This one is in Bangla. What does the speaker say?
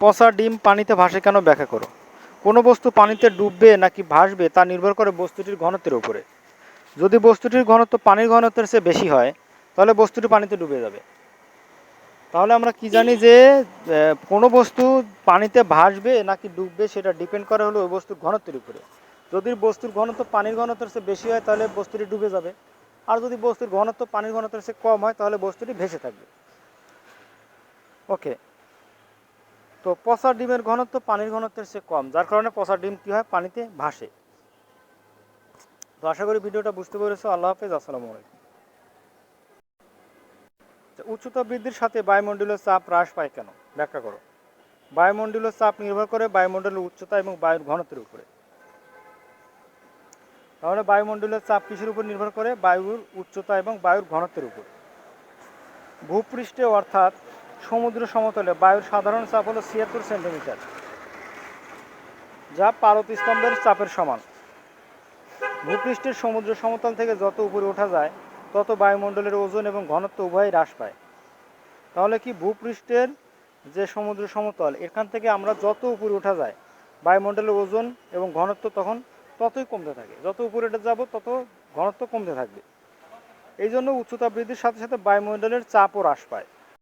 পচা ডিম পানিতে ভাসে কেন ব্যাখ্যা করো? কোনো বস্তু পানিতে ডুববে নাকি ভাসবে তা নির্ভর করে বস্তুটির ঘনত্বের উপরে। যদি বস্তুটির ঘনত্ব পানির ঘনত্বের চেয়ে বেশি হয়, তাহলে বস্তুটি পানিতে ডুবে যাবে। তাহলে আমরা কি জানি যে কোনো বস্তু পানিতে ভাসবে নাকি ডুববে সেটা ডিপেন্ড করে হলো ওই বস্তুর ঘনত্বের উপরে। যদি বস্তুর ঘনত্ব পানির ঘনত্বের চেয়ে বেশি হয়, তাহলে বস্তুটি ডুবে যাবে। আর যদি বস্তুর ঘনত্ব পানির ঘনত্বের চেয়ে কম হয়, তাহলে বস্তুটি ভেসে থাকবে। ওকে। তো পচা ডিমের ঘনত্ব পানির ঘনত্বের চেয়ে কম, যার কারণে পচা ডিম কী হয়? পানিতে ভাসে। তো আশা করি ভিডিওটা বুঝতে পেরেছ। আল্লাহ হাফেজ, আসসালামু আলাইকুম। উচ্চতা বৃদ্ধির সাথে বায়ুমণ্ডলীয় চাপ হ্রাস পায় কেন? ব্যাখ্যা করো। বায়ুমণ্ডলীয় চাপ নির্ভর করে বায়ুমণ্ডলের উচ্চতা এবং বায়ুর ঘনত্বের উপরে। তাহলে বায়ুমণ্ডলীয় চাপ কিসের উপর নির্ভর করে? বায়ুর উচ্চতা এবং বায়ুর ঘনত্বের উপর। ভূপৃষ্ঠে অর্থাৎ সমুদ্র সমতলে, বায়ুর সাধারণ চাপ হলো ছিয়াত্তর সেন্টিমিটার, যা পারদ স্তম্ভের চাপের সমান। ভূপৃষ্ঠের সমুদ্র সমতল থেকে যত উপরে ওঠা যায়, তত বায়ুমণ্ডলের ওজন এবং ঘনত্ব উভয়ই হ্রাস পায়। তাহলে কি ভূপৃষ্ঠের যে সমুদ্র সমতল, এখান থেকে আমরা যত উপরে ওঠা যায়, বায়ুমণ্ডলের ওজন এবং ঘনত্ব তখন ততই কমতে থাকে। যত উপরে যাব, তত ঘনত্ব কমতে থাকবে। এই জন্য উচ্চতা বৃদ্ধির সাথে সাথে বায়ুমণ্ডলের চাপও হ্রাস পায়।